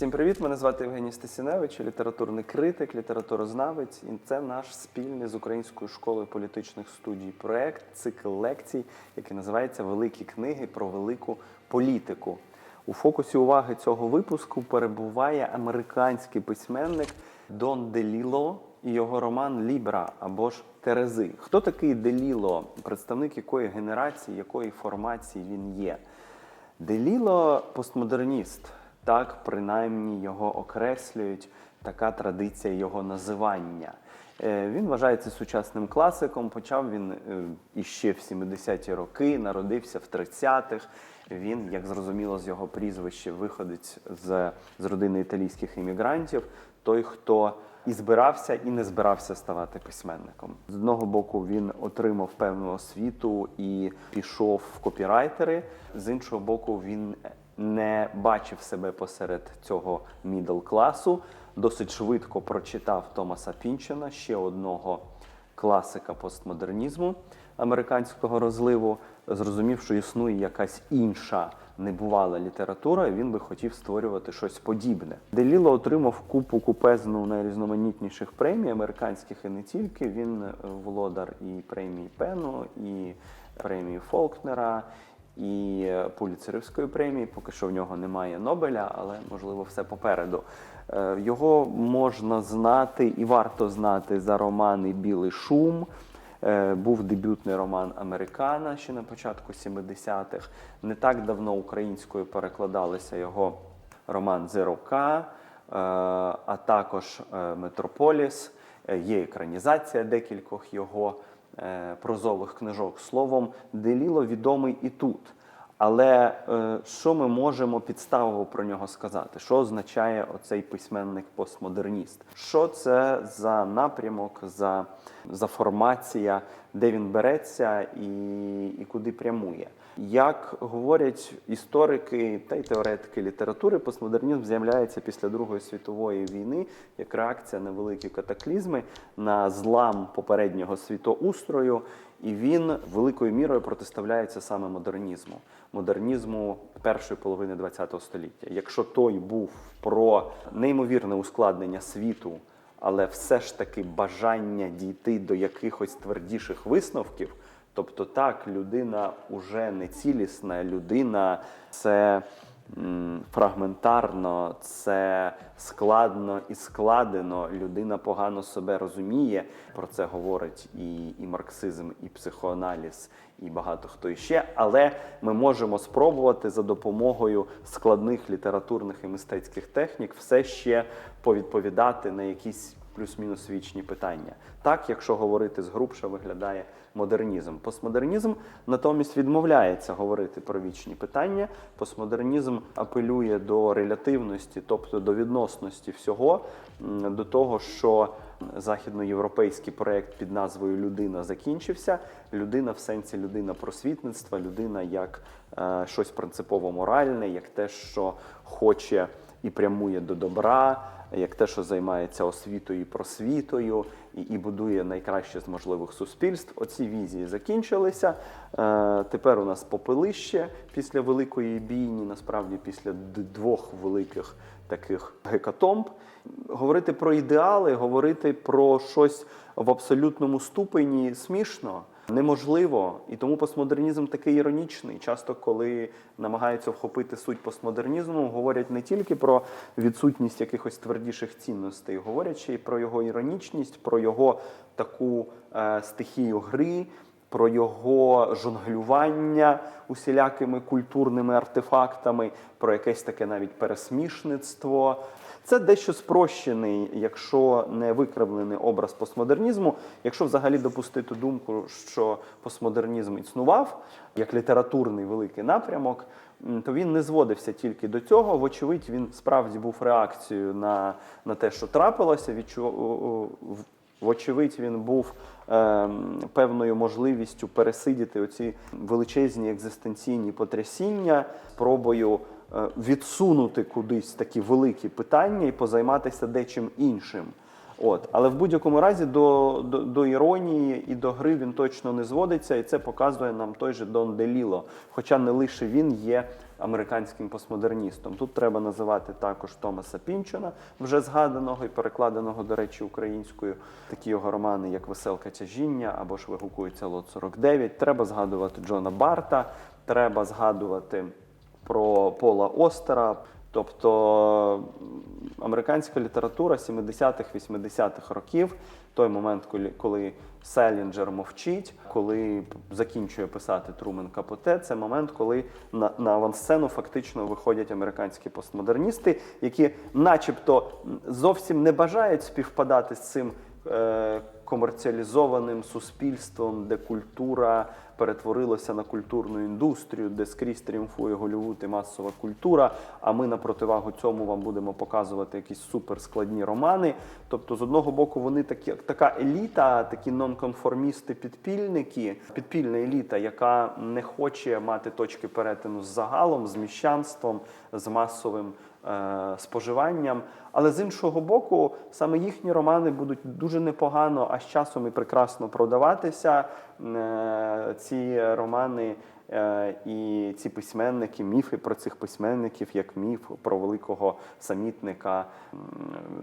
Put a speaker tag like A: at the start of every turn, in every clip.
A: Всім привіт! Мене звати Євгеній Стасіневич, літературний критик, літературознавець. І це наш спільний з Українською школою політичних студій проект, цикл лекцій, який називається Великі книги про велику політику. У фокусі уваги цього випуску перебуває американський письменник Дон Деліло і його роман Лібра або ж Терези. Хто такий Деліло? Представник якої генерації, якої формації він є? Деліло постмодерніст, так принаймні його окреслюють, така традиція його називання. Е, Він вважається сучасним класиком. Почав він е, іще в 70-ті роки, народився в 30-х. Він, як зрозуміло, з його прізвища виходить з, з родини італійських іммігрантів. Той, хто і збирався, і не збирався ставати письменником. З одного боку, він отримав певну освіту і пішов в копірайтери. З іншого боку, він не бачив себе посеред цього мідл класу. Досить швидко прочитав Томаса Пінчена, ще одного класика постмодернізму американського розливу, зрозумів, що існує якась інша небувала література, і він би хотів створювати щось подібне. Деліло отримав купу купезну найрізноманітніших премій, американських і не тільки. Він е, володар і премії Пену, і премії Фолкнера. І е, Пуліцерівської премії, поки що в нього немає Нобеля, але можливо все попереду. Е, Його можна знати і варто знати за романи Білий шум. Е, Був дебютний роман Американа ще на початку 70-х. Не так давно українською перекладалися його роман Зерока, а також Метрополіс. Є екранізація декількох його прозових книжок. Словом, Деліло відомий і тут. Але е, що ми можемо підставово про нього сказати? Що означає оцей письменник-постмодерніст? Що це за напрямок, за, за формація, де він береться і, і куди прямує? Як говорять історики та й теоретики літератури, постмодернізм з'являється після Другої світової війни як реакція на великі катаклізми, на злам попереднього світоустрою, і він великою мірою протиставляється саме модернізму, модернізму першої половини ХХ століття. Якщо той був про неймовірне ускладнення світу, але все ж таки бажання дійти до якихось твердіших висновків. Тобто так, людина уже не цілісна, людина це м, фрагментарно, це складно і складено. Людина погано себе розуміє. Про це говорить і, і марксизм, і психоаналіз, і багато хто іще. Але ми можемо спробувати за допомогою складних літературних і мистецьких технік все ще повідповідати на якісь плюс-мінус вічні питання. Так, якщо говорити згрубше, виглядає модернізм. Постмодернізм натомість відмовляється говорити про вічні питання. Постмодернізм апелює до релятивності, тобто до відносності всього, до того, що західноєвропейський проєкт під назвою Людина закінчився. Людина в сенсі людина просвітництва, людина як е, щось принципово моральне, як те, що хоче і прямує до добра, як те, що займається освітою і просвітою, і, і будує найкраще з можливих суспільств. Оці візії закінчилися. Е, тепер у нас попелище після великої бійні, насправді після двох великих таких гекатомб. Говорити про ідеали, говорити про щось в абсолютному ступені смішно. Неможливо, і тому постмодернізм такий іронічний. Часто, коли намагаються вхопити суть постмодернізму, говорять не тільки про відсутність якихось твердіших цінностей, говорять ще й про його іронічність, про його таку е, стихію гри, про його жонглювання усілякими культурними артефактами, про якесь таке навіть пересмішництво. Це дещо спрощений, якщо не викривлений образ постмодернізму. Якщо взагалі допустити думку, що постмодернізм існував як літературний великий напрямок, то він не зводився тільки до цього. Вочевидь, він справді був реакцією на, на те, що трапилося. Відчу... Вочевидь, він був ем, певною можливістю пересидіти оці величезні екзистенційні потрясіння, спробою е, відсунути кудись такі великі питання і позайматися дечим іншим. От, але в будь-якому разі до, до, до іронії і до гри він точно не зводиться, і це показує нам той же Дон Деліло. Хоча не лише він є американським постмодерністом. Тут треба називати також Томаса Пінчона, вже згаданого і перекладеного, до речі, українською. Такі його романи, як Веселка тяжіння або ж вигукується Лот 49. Треба згадувати Джона Барта, треба згадувати про Пола Остера. Тобто американська література 70-х, 80-х років, той момент, коли Селінджер мовчить, коли закінчує писати Трумен Капоте, це момент, коли на, на авансцену фактично виходять американські постмодерністи, які, начебто, зовсім не бажають співпадати з цим е, комерціалізованим суспільством, де культура перетворилася на культурну індустрію, де скрізь тріумфує Голлівуд і масова культура. А ми на противагу цьому вам будемо показувати якісь суперскладні романи. Тобто, з одного боку, вони такі така еліта, такі нонконформісти-підпільники, підпільна еліта, яка не хоче мати точки перетину з загалом, з міщанством, з масовим споживанням. Але з іншого боку, саме їхні романи будуть дуже непогано, а з часом і прекрасно продаватися. Е, ці романи е, і ці письменники, міфи про цих письменників, як міф про великого самітника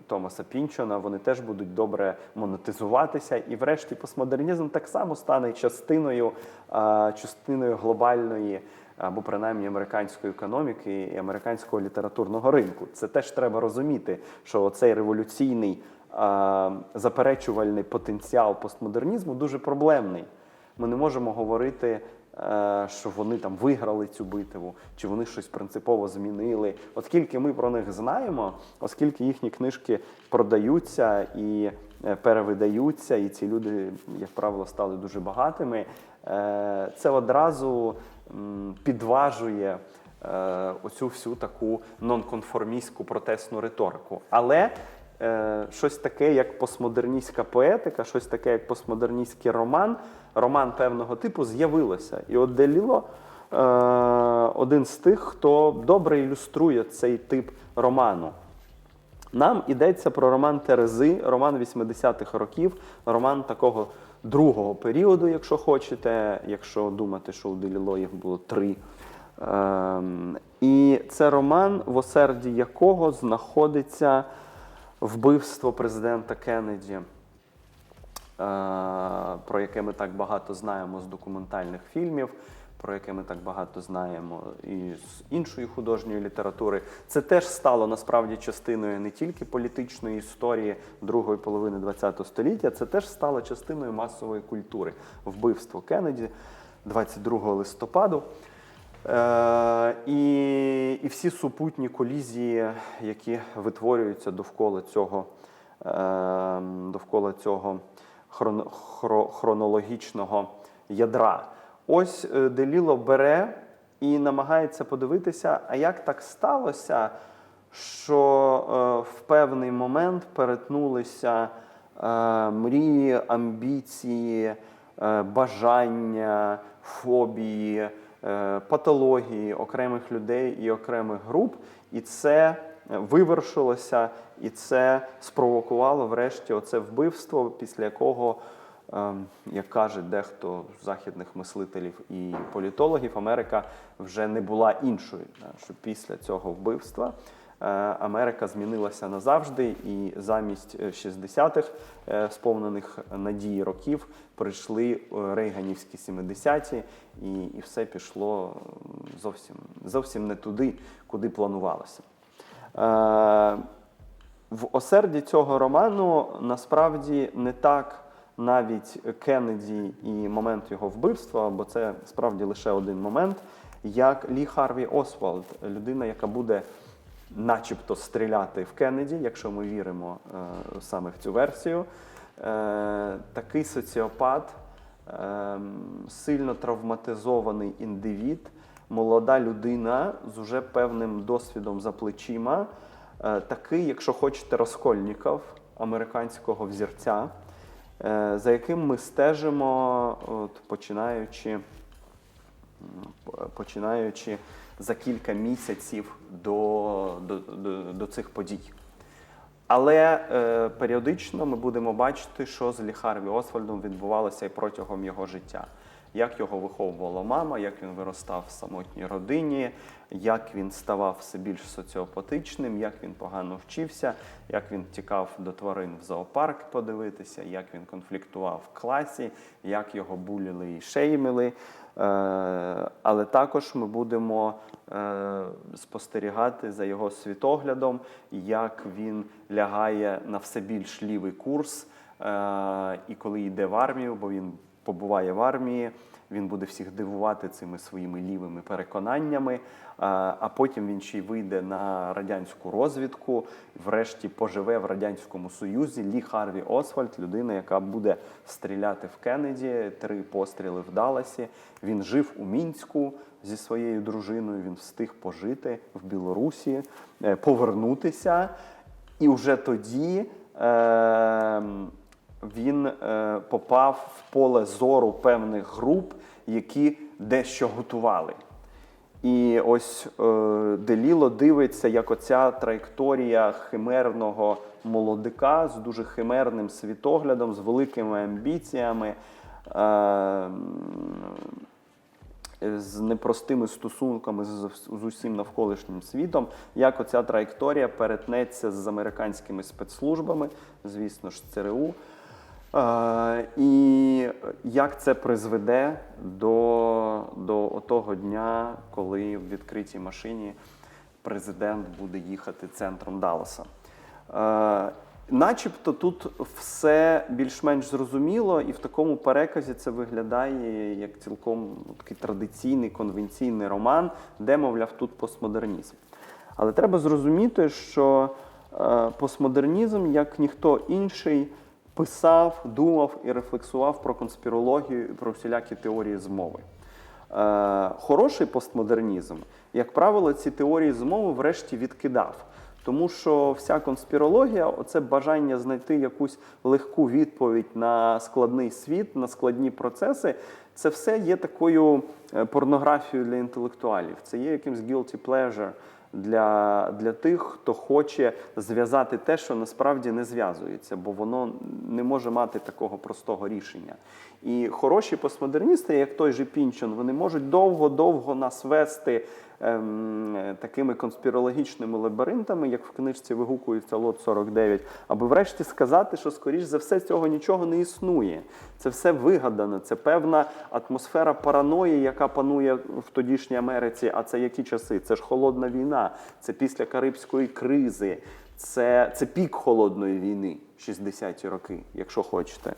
A: Томаса Пінчона, вони теж будуть добре монетизуватися. І, врешті, постмодернізм так само стане частиною, е, частиною глобальної або принаймні американської економіки і американського літературного ринку. Це теж треба розуміти, що цей революційний заперечувальний потенціал постмодернізму дуже проблемний. Ми не можемо говорити, е, що вони там виграли цю битву, чи вони щось принципово змінили. Оскільки ми про них знаємо, оскільки їхні книжки продаються і е, перевидаються, і ці люди, як правило, стали дуже багатими, е, це одразу підважує е, оцю всю таку нонконформістську протестну риторику. Але е, щось таке, як постмодерністська поетика, щось таке, як постмодерністський роман, роман певного типу з'явилося. І от Деліло е, один з тих, хто добре ілюструє цей тип роману. Нам йдеться про роман Терези, роман 80-х років, роман такого другого періоду, якщо хочете, якщо думати, що у Деліло їх було три. Ем, і це роман, в осерді якого знаходиться вбивство президента Кеннеді, е, про яке ми так багато знаємо з документальних фільмів, про яке ми так багато знаємо і з іншої художньої літератури. Це теж стало насправді частиною не тільки політичної історії другої половини ХХ століття, це теж стало частиною масової культури. Вбивство Кеннеді 22 листопаду. Е, і, і всі супутні колізії, які витворюються довкола цього, е, довкола цього хрон, хро- хронологічного ядра. Ось е, Деліло бере і намагається подивитися, а як так сталося, що е, в певний момент перетнулися е, мрії, амбіції, бажання, фобії, патології окремих людей і окремих груп, і це вивершилося, і це спровокувало врешті оце вбивство, після якого, як каже дехто з західних мислителів і політологів, Америка вже не була іншою. Що після цього вбивства е, Америка змінилася назавжди, і замість е, 60-х е, сповнених надії років прийшли е, рейганівські 70-ті, і, і все пішло зовсім, зовсім не туди, куди планувалося. Е, в осерді цього роману насправді не так навіть Кеннеді і момент його вбивства, бо це справді лише один момент, як Лі Харві Освальд, людина, яка буде начебто стріляти в Кеннеді, якщо ми віримо е, саме в цю версію. Е, такий соціопат, е, сильно травматизований індивід, молода людина з уже певним досвідом за плечима, е, такий, якщо хочете, розкольніков американського взірця, за яким ми стежимо, от, починаючи, починаючи за кілька місяців до, до, до, до цих подій. Але е, періодично ми будемо бачити, що з Ліхарві Освальдом відбувалося і протягом його життя. Як його виховувала мама, як він виростав в самотній родині, як він ставав все більш соціопатичним, як він погано вчився, як він тікав до тварин в зоопарк подивитися, як він конфліктував в класі, як його буліли і шеймили. Е, Але також ми будемо е, спостерігати за його світоглядом, як він лягає на все більш лівий курс. Е, І коли йде в армію, бо він побуває в армії, він буде всіх дивувати цими своїми лівими переконаннями. Е, А потім він ще й вийде на радянську розвідку, врешті поживе в радянському союзі. Лі Харві Освальд, людина, яка буде стріляти в Кеннеді, три постріли в Далласі. Він жив у мінську зі своєю дружиною. Він встиг пожити в Білорусі, е, повернутися. І вже тоді е, він е, попав в поле зору певних груп, які дещо готували. І ось е, Деліло дивиться, як оця траєкторія химерного молодика з дуже химерним світоглядом, з великими амбіціями. Е, з непростими стосунками з, з усім навколишнім світом, як оця траєкторія перетнеться з американськими спецслужбами, звісно ж, ЦРУ. І як це призведе до, до того дня, коли в відкритій машині президент буде їхати центром Далласа. Начебто тут все більш-менш зрозуміло, і в такому переказі це виглядає як цілком ну, такий традиційний конвенційний роман, де, мовляв, тут постмодернізм. Але треба зрозуміти, що е, постмодернізм, як ніхто інший, писав, думав і рефлексував про конспірологію про всілякі теорії змови. Е, хороший постмодернізм, як правило, ці теорії змови врешті відкидав. Тому що вся конспірологія це бажання знайти якусь легку відповідь на складний світ, на складні процеси. Це все є такою е, порнографією для інтелектуалів. Це є якимсь guilty pleasure для, для тих, хто хоче зв'язати те, що насправді не зв'язується, бо воно не може мати такого простого рішення. І хороші постмодерністи, як той же Пінчон, вони можуть довго-довго нас вести ем, такими конспірологічними лабіринтами, як в книжці вигукується Лот 49, аби врешті сказати, що, скоріш за все, цього нічого не існує. Це все вигадане, це певна атмосфера параної, яка панує в тодішній Америці. А це які часи? Це ж холодна війна, це після Карибської кризи, це, це пік холодної війни, 60-ті роки, якщо хочете.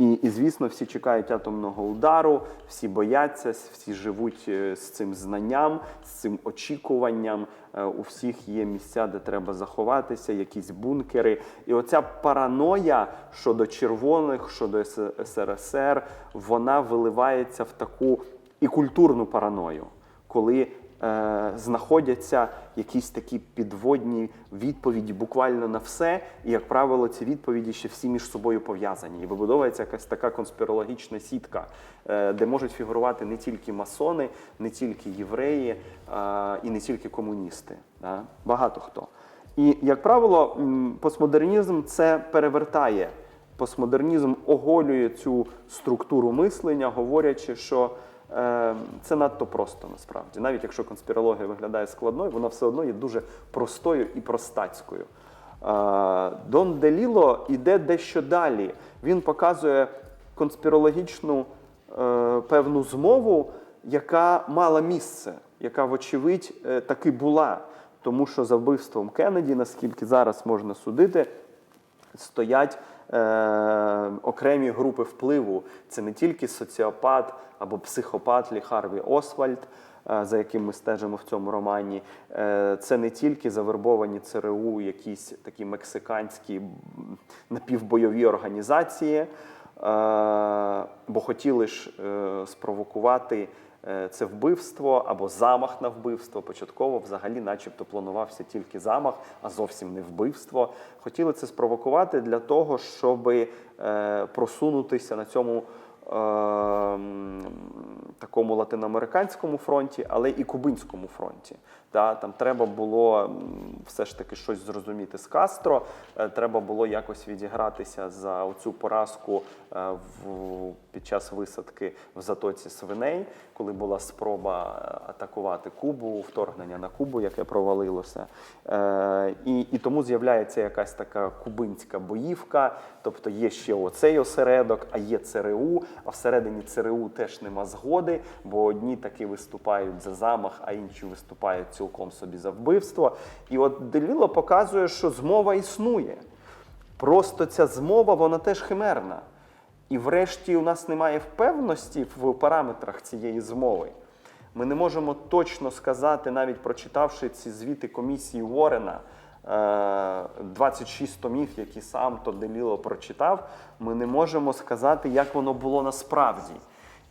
A: І, і, звісно, всі чекають атомного удару, всі бояться, всі живуть е, з цим знанням, з цим очікуванням. Е, У всіх є місця, де треба заховатися, якісь бункери. І оця параноя щодо червоних, щодо СРСР, вона виливається в таку і культурну параною, коли е, знаходяться якісь такі підводні відповіді буквально на все, і, як правило, ці відповіді ще всі між собою пов'язані. І вибудовується якась така конспірологічна сітка, е, де можуть фігурувати не тільки масони, не тільки євреї е, і не тільки комуністи. Да? Багато хто. І, як правило, постмодернізм це перевертає. Постмодернізм оголює цю структуру мислення, говорячи, що це надто просто насправді. Навіть якщо конспірологія виглядає складною, вона все одно є дуже простою і простацькою. Е, Дон Деліло йде дещо далі. Він показує конспірологічну е, певну змову, яка мала місце, яка, вочевидь, е, таки була. Тому що за вбивством Кеннеді, наскільки зараз можна судити, стоять е, окремі групи впливу. Це не тільки соціопат або психопат Лі Харві Освальд, е, за яким ми стежимо в цьому романі. Е, це не тільки завербовані ЦРУ, якісь такі мексиканські напівбойові організації, е, бо хотіли ж е, спровокувати. Е, Це вбивство або замах на вбивство. Початково взагалі, начебто, планувався тільки замах, а зовсім не вбивство. Хотіли це спровокувати для того, щоб е, просунутися на цьому е, такому латиноамериканському фронті, але і кубинському фронті. Да, там треба було все ж таки щось зрозуміти з Кастро. е, Треба було якось відігратися за оцю поразку в, під час висадки в затоці свиней, коли була спроба е, атакувати Кубу, вторгнення на Кубу, яке провалилося. Е, і, і тому з'являється якась така кубинська боївка. Тобто є ще оцей осередок, а є ЦРУ. А всередині ЦРУ теж нема згоди, бо одні таки виступають за замах, а інші виступають цілком собі за вбивство. І от Деліло показує, що змова існує. Просто ця змова, вона теж химерна. І врешті у нас немає впевності в параметрах цієї змови. Ми не можемо точно сказати, навіть прочитавши ці звіти комісії Уоррена, е, 26 томів, які сам Тоделіло прочитав, ми не можемо сказати, як воно було насправді.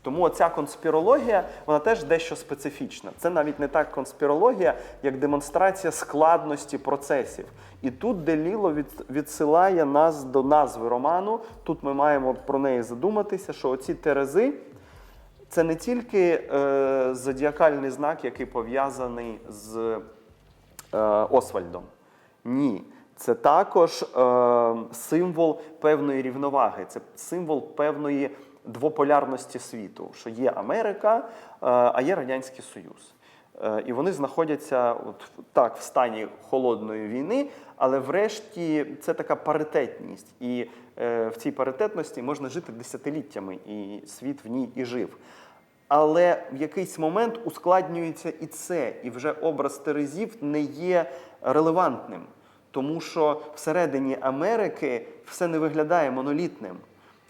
A: Тому оця конспірологія, вона теж дещо специфічна. Це навіть не так конспірологія, як демонстрація складності процесів. І тут Деліло від, відсилає нас до назви роману. Тут ми маємо про неї задуматися, що оці терези це не тільки е, зодіакальний знак, який пов'язаний з е, Освальдом. Ні. Це також е, символ певної рівноваги, це символ певної двополярності світу, що є Америка, е, а є Радянський Союз. Е, І вони знаходяться от так в стані холодної війни, але врешті це така паритетність. І е, в цій паритетності можна жити десятиліттями, і світ в ній і жив. Але в якийсь момент ускладнюється і це, і вже образ Терезів не є релевантним, тому що всередині Америки все не виглядає монолітним.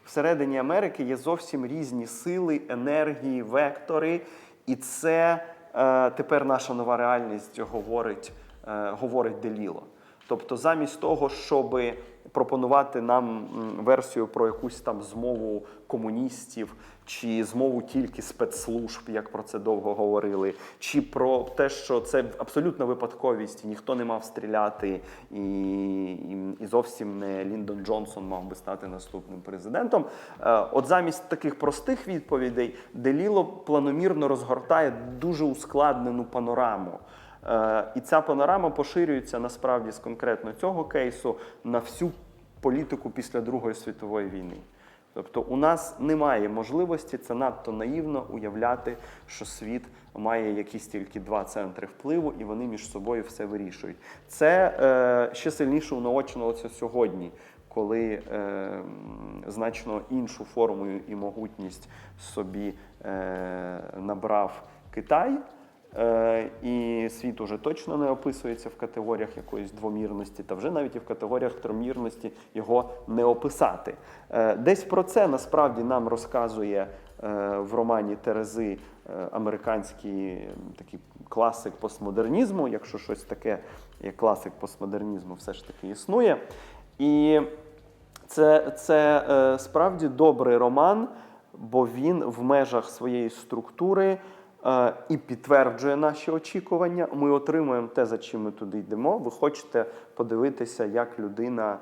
A: Всередині Америки є зовсім різні сили, енергії, вектори, і це е, тепер наша нова реальність говорить, е, говорить Деліло. Тобто, замість того, щоб пропонувати нам версію про якусь там змову комуністів, чи змову тільки спецслужб, як про це довго говорили, чи про те, що це абсолютна випадковість, ніхто не мав стріляти, і, і, і зовсім не Ліндон Джонсон мав би стати наступним президентом. Е, От замість таких простих відповідей Деліло планомірно розгортає дуже ускладнену панораму. Е, І ця панорама поширюється насправді з конкретно цього кейсу на всю політику після Другої світової війни. Тобто у нас немає можливості, це надто наївно уявляти, що світ має якісь тільки два центри впливу, і вони між собою все вирішують. Це е, ще сильніше унаочнилося сьогодні, коли е, значно іншу форму і могутність собі е, набрав Китай. Е, І світ уже точно не описується в категоріях якоїсь двомірності, та вже навіть і в категоріях тримірності його не описати. Е, Десь про це насправді нам розказує е, в романі Терези американський такий класик постмодернізму, якщо щось таке, як класик постмодернізму, все ж таки існує. І це, це справді добрий роман, бо він в межах своєї структури і підтверджує наші очікування. Ми отримуємо те, за чим ми туди йдемо. Ви хочете подивитися, як людина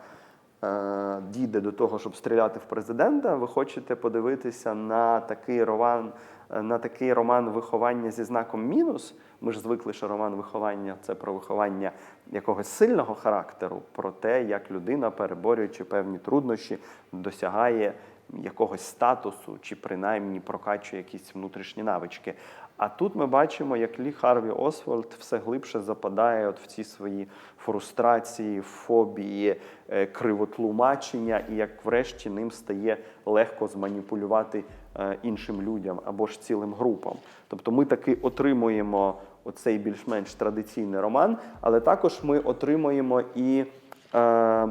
A: е, дійде до того, щоб стріляти в президента. Ви хочете подивитися на такий роман, е, на такий роман виховання зі знаком мінус. Ми ж звикли, що роман виховання це про виховання якогось сильного характеру, про те, як людина, переборюючи певні труднощі, досягає якогось статусу чи принаймні прокачує якісь внутрішні навички. А тут ми бачимо, як Лі Харві Освальд все глибше западає от в ці свої фрустрації, фобії, е, кривотлумачення, і як врешті ним стає легко зманіпулювати е, іншим людям або ж цілим групам. Тобто ми таки отримуємо оцей більш-менш традиційний роман, але також ми отримуємо і е,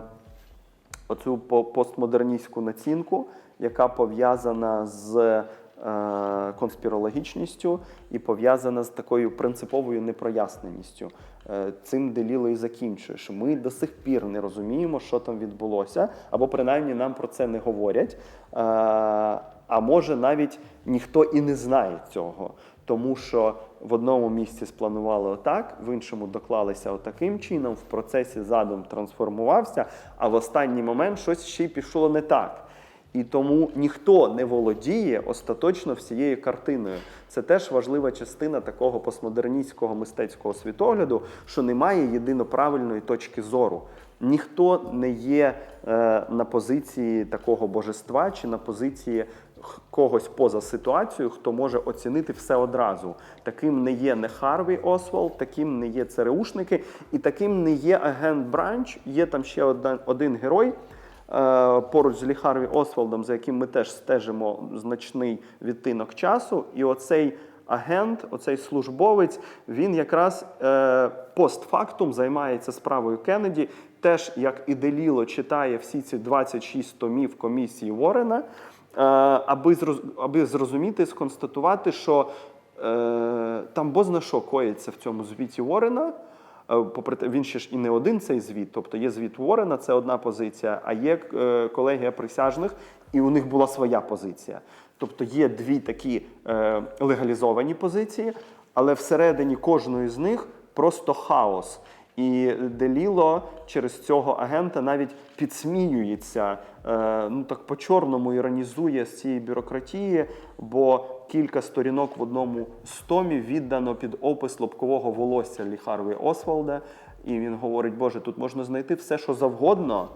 A: оцю по- постмодерністську націнку, яка пов'язана з е, конспірологічністю і пов'язана з такою принциповою непроясненістю. Е, Цим Деліло і закінчує, що ми до сих пір не розуміємо, що там відбулося, або принаймні нам про це не говорять. Е, А може навіть ніхто і не знає цього. Тому що в одному місці спланували отак, в іншому доклалися отаким чином, в процесі задум трансформувався, а в останній момент щось ще й пішло не так. І тому ніхто не володіє остаточно всією картиною. Це теж важлива частина такого постмодерністського мистецького світогляду, що немає єдиноправильної точки зору. Ніхто не є е, на позиції такого божества чи на позиції когось поза ситуацією, хто може оцінити все одразу. Таким не є не Харві Освалд, таким не є ЦРУшники, і таким не є агент Бранч. Є там ще один, один герой. е, Поруч з Лі Харві Освалдом, за яким ми теж стежимо значний відтинок часу, і оцей агент, оцей службовець, він якраз е, постфактум займається справою Кеннеді, теж як і Деліло читає всі ці 26 томів комісії Уоррена, е, аби, зроз, аби зрозуміти, сконстатувати, що е, там бозна що коїться в цьому звіті Уоррена. Е, Попри те, він ще ж і не один цей звіт, тобто є звіт Уоррена, це одна позиція, а є е, колегія присяжних, і у них була своя позиція. Тобто є дві такі е, легалізовані позиції, але всередині кожної з них просто хаос. І Деліло через цього агента навіть підсміюється, е, ну так по-чорному іронізує з цієї бюрократії, бо кілька сторінок в одному з томів віддано під опис лобкового волосся Лі Харві Освалда. І він говорить: Боже, тут можна знайти все, що завгодно,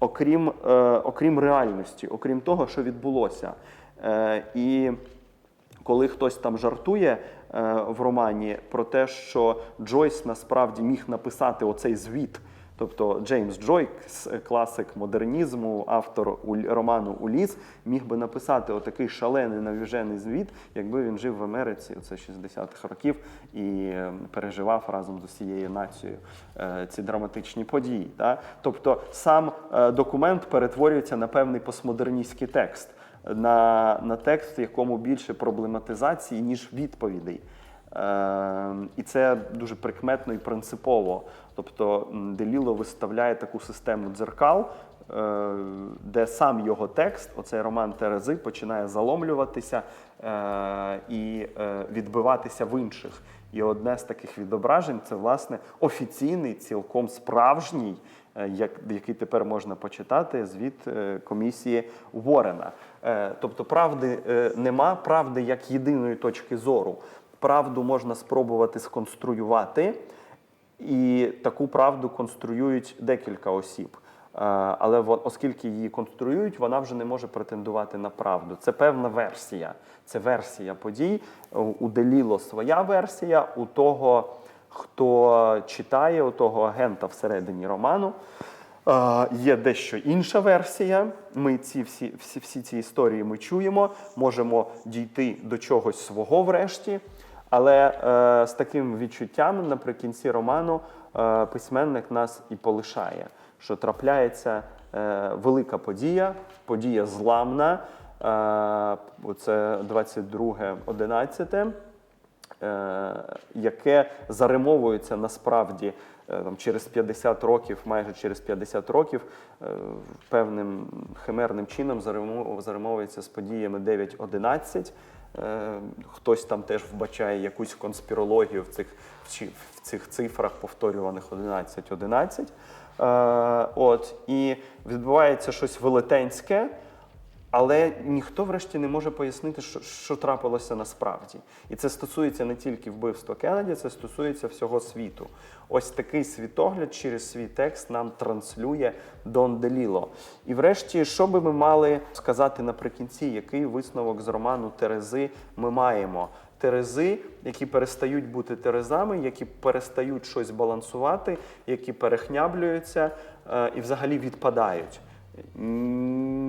A: окрім, е, окрім реальності, окрім того, що відбулося. Е, і коли хтось там жартує в романі про те, що Джойс насправді міг написати оцей звіт. Тобто Джеймс Джойс, класик модернізму, автор роману Уліс, міг би написати отакий шалений навіжений звіт, якби він жив в Америці, це 60-х років, і е, переживав разом з усією нацією е, ці драматичні події. Тобто сам е, документ перетворюється на певний постмодерністський текст на, на текст, в якому більше проблематизації, ніж відповідей. Е, і це дуже прикметно і принципово. Тобто Деліло виставляє таку систему дзеркал, е, де сам його текст, оцей роман Терези, починає заломлюватися е, і е, відбиватися в інших. І одне з таких відображень це власне офіційний, цілком справжній, який тепер можна почитати, звіт е, комісії Уоррена. Е, Тобто правди е, нема, правди як єдиної точки зору. Правду можна спробувати сконструювати, і таку правду конструюють декілька осіб. Е, Але оскільки її конструюють, вона вже не може претендувати на правду. Це певна версія. Це версія подій. У Деліло своя версія, у того, хто читає, того агента всередині роману. Є дещо інша версія. Ми ці всі, всі, всі ці історії ми чуємо, можемо дійти до чогось свого врешті. Але е, з таким відчуттям наприкінці роману е, письменник нас і полишає, що трапляється е, велика подія, подія зламна. Е, це 22.11 е, яке заримовується насправді е, там, через 50 років, майже через 50 років, е, певним химерним чином заримовується з подіями 9.11. Е, Хтось там теж вбачає якусь конспірологію в цих, в цих цифрах, повторюваних 11-11. Е, От, і відбувається щось велетенське. Але ніхто, врешті, не може пояснити, що, що трапилося насправді. І це стосується не тільки вбивства Кеннеді, це стосується всього світу. Ось такий світогляд через свій текст нам транслює Дон Деліло. І врешті, що би ми мали сказати наприкінці, який висновок з роману Терези ми маємо? Терези, які перестають бути терезами, які перестають щось балансувати, які перехняблюються е, і взагалі відпадають.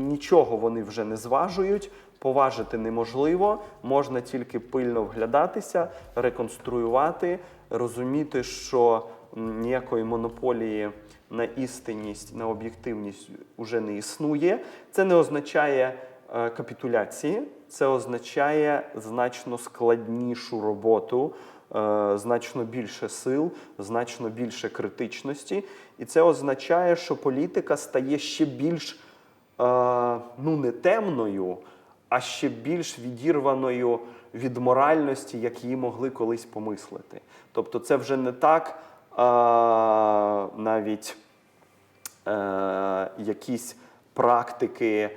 A: Нічого вони вже не зважують, поважити неможливо, можна тільки пильно вглядатися, реконструювати, розуміти, що ніякої монополії на істинність, на об'єктивність вже не існує. Це не означає е, капітуляції, це означає значно складнішу роботу, значно більше сил, значно більше критичності. І це означає, що політика стає ще більш е, ну, не темною, а ще більш відірваною від моральності, як її могли колись помислити. Тобто, це вже не так е, навіть е, якісь практики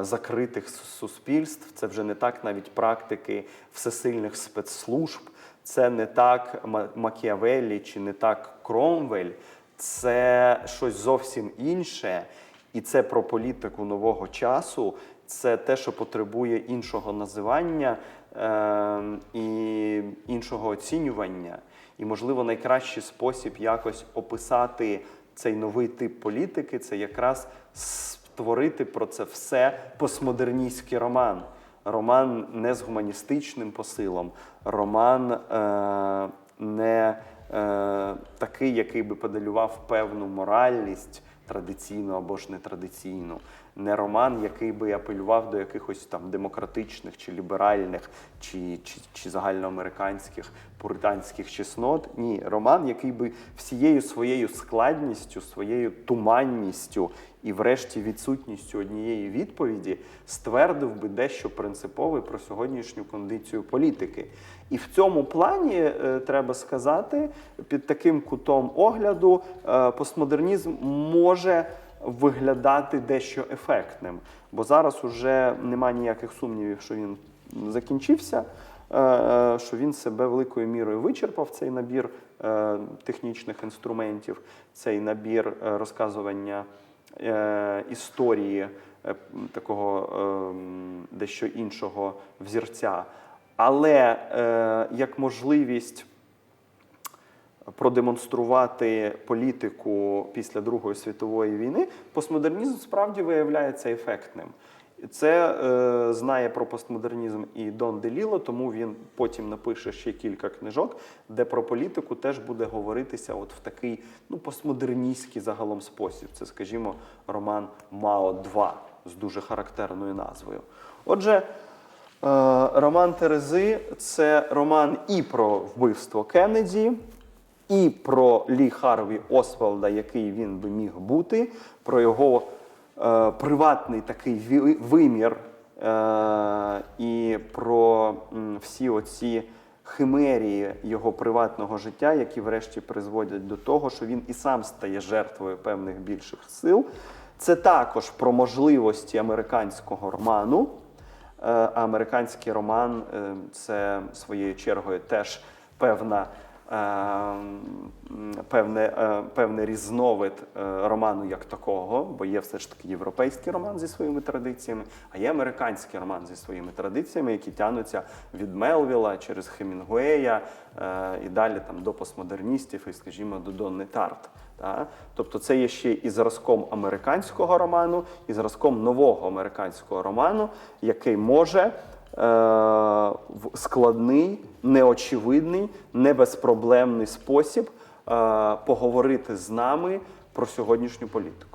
A: закритих суспільств, це вже не так навіть практики всесильних спецслужб, це не так Макіавеллі чи не так Кромвель, це щось зовсім інше. І це про політику нового часу, це те, що потребує іншого називання е, і іншого оцінювання. І, можливо, найкращий спосіб якось описати цей новий тип політики це якраз створити про це все постмодерністський роман. Роман не з гуманістичним посилом, роман е, не е, такий, який би подалював певну моральність традиційну або ж нетрадиційну, не роман, який би апелював до якихось там демократичних чи ліберальних, чи, чи, чи загальноамериканських пуританських чеснот. Ні, роман, який би всією своєю складністю, своєю туманністю і, врешті, відсутністю однієї відповіді ствердив би дещо принципове про сьогоднішню кондицію політики. І в цьому плані е, треба сказати, під таким кутом огляду е, постмодернізм може виглядати дещо ефектним, бо зараз уже немає ніяких сумнівів, що він закінчився. е, Що він себе великою мірою вичерпав цей набір технічних інструментів, цей набір розказування історії такого дещо іншого взірця. Але е, як можливість продемонструвати політику після Другої світової війни, постмодернізм справді виявляється ефектним. Це е, знає про постмодернізм і Дон Деліло, тому він потім напише ще кілька книжок, де про політику теж буде говоритися от в такий ну, постмодерністський загалом спосіб. Це, скажімо, роман Мао 2 з дуже характерною назвою. Отже, роман Терези це роман і про вбивство Кеннеді, і про Лі Харві Освалда, який він би міг бути, про його е, приватний такий вимір е, і про всі оці химерії його приватного життя, які врешті призводять до того, що він і сам стає жертвою певних більших сил. Це також про можливості американського роману. Е, американський роман е, це своєю чергою теж певна. Е, Певне, е, певний різновид е, роману як такого, бо є все ж таки європейський роман зі своїми традиціями, а є американський роман зі своїми традиціями, які тягнуться від Мелвіла через Хемінгуея е, і далі там до постмодерністів, і, скажімо, до Донни Тарт. Та? Тобто це є ще і зразком американського роману, і зразком нового американського роману, який може в складний, неочевидний, небезпроблемний спосіб е, поговорити з нами про сьогоднішню політику.